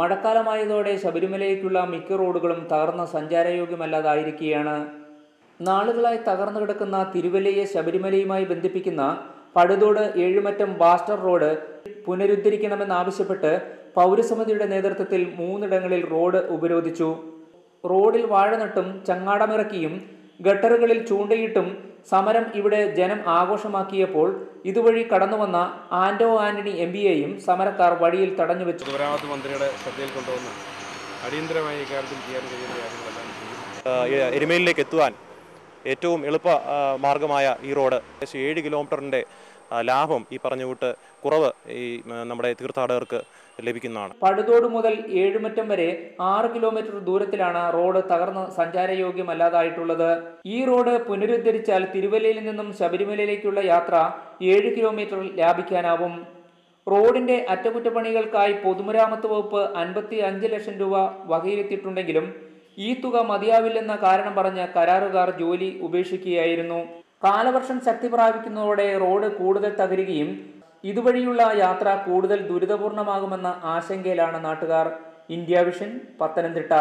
മഴക്കാലമായതോടെ ശബരിമലയിലേക്കുള്ള മിക്ക റോഡുകളും തകർന്ന സഞ്ചാരയോഗ്യമല്ലാതായിരിക്കുകയാണ്. നാളുകളായി തകർന്നു കിടക്കുന്ന തിരുവല്ലയെ ശബരിമലയുമായി ബന്ധിപ്പിക്കുന്ന പടുതോട് ഏഴുമറ്റം ബാസ്റ്റർ റോഡ് പുനരുദ്ധരിക്കണമെന്നാവശ്യപ്പെട്ട് പൗരസമിതിയുടെ നേതൃത്വത്തിൽ മൂന്നിടങ്ങളിൽ റോഡ് ഉപരോധിച്ചു. റോഡിൽ വാഴ നട്ടും ചങ്ങാടമിറക്കിയും ഗട്ടറുകളിൽ ചൂണ്ടയിട്ടും സമരം ഇവിടെ ജനം ആഘോഷമാക്കിയപ്പോൾ ഇതുവഴി കടന്നുവന്ന ആന്റോ ആന്റണി എം പിയെയും സമരക്കാർ വഴിയിൽ തടഞ്ഞു വെച്ചു. മന്ത്രിയുടെ ശ്രദ്ധയിൽ കൊണ്ടുവന്ന് അടിയന്തരമായി ഇക്കാര്യത്തിൽ ചെയ്യാൻ കഴിയുന്ന കാര്യങ്ങളെല്ലാം എരുമയിലേക്ക് എത്തുവാൻ ഏറ്റവും എളുപ്പ മാർഗമായ ഈ റോഡ്. ഏകദേശം ഏഴ് കിലോമീറ്ററിന്റെ ലാഭം ഈ പറഞ്ഞ കൂട്ട് കുറവ് ഈ നമ്മുടെ തീർത്ഥാടകർക്ക് ലഭിക്കുന്നതാണ്. പഴുതോട് മുതൽ ഏഴുമറ്റം വരെ ആറ് കിലോമീറ്റർ ദൂരത്തിലാണ് റോഡ് തകർന്ന് സഞ്ചാരയോഗ്യമല്ലാതായിട്ടുള്ളത്. ഈ റോഡ് പുനരുദ്ധരിച്ചാൽ തിരുവല്ലയിൽ നിന്നും ശബരിമലയിലേക്കുള്ള യാത്ര ഏഴ് കിലോമീറ്റർ ലാഭിക്കാനാവും. റോഡിന്റെ അറ്റകുറ്റപ്പണികൾക്കായി പൊതുമരാമത്ത് വകുപ്പ് അൻപത്തി അഞ്ച് ലക്ഷം രൂപ വകയിരുത്തിയിട്ടുണ്ടെങ്കിലും ഈ തുക മതിയാവില്ലെന്ന കാരണം പറഞ്ഞ് കരാറുകാർ ജോലി ഉപേക്ഷിക്കുകയായിരുന്നു. കാലവർഷം ശക്തി പ്രാപിക്കുന്നതോടെ റോഡ് കൂടുതൽ തകരുകയും ഇതുവഴിയുള്ള യാത്ര കൂടുതൽ ദുരിതപൂർണമാകുമെന്ന ആശങ്കയിലാണ് നാട്ടുകാർ. India vision Pathanamthitta.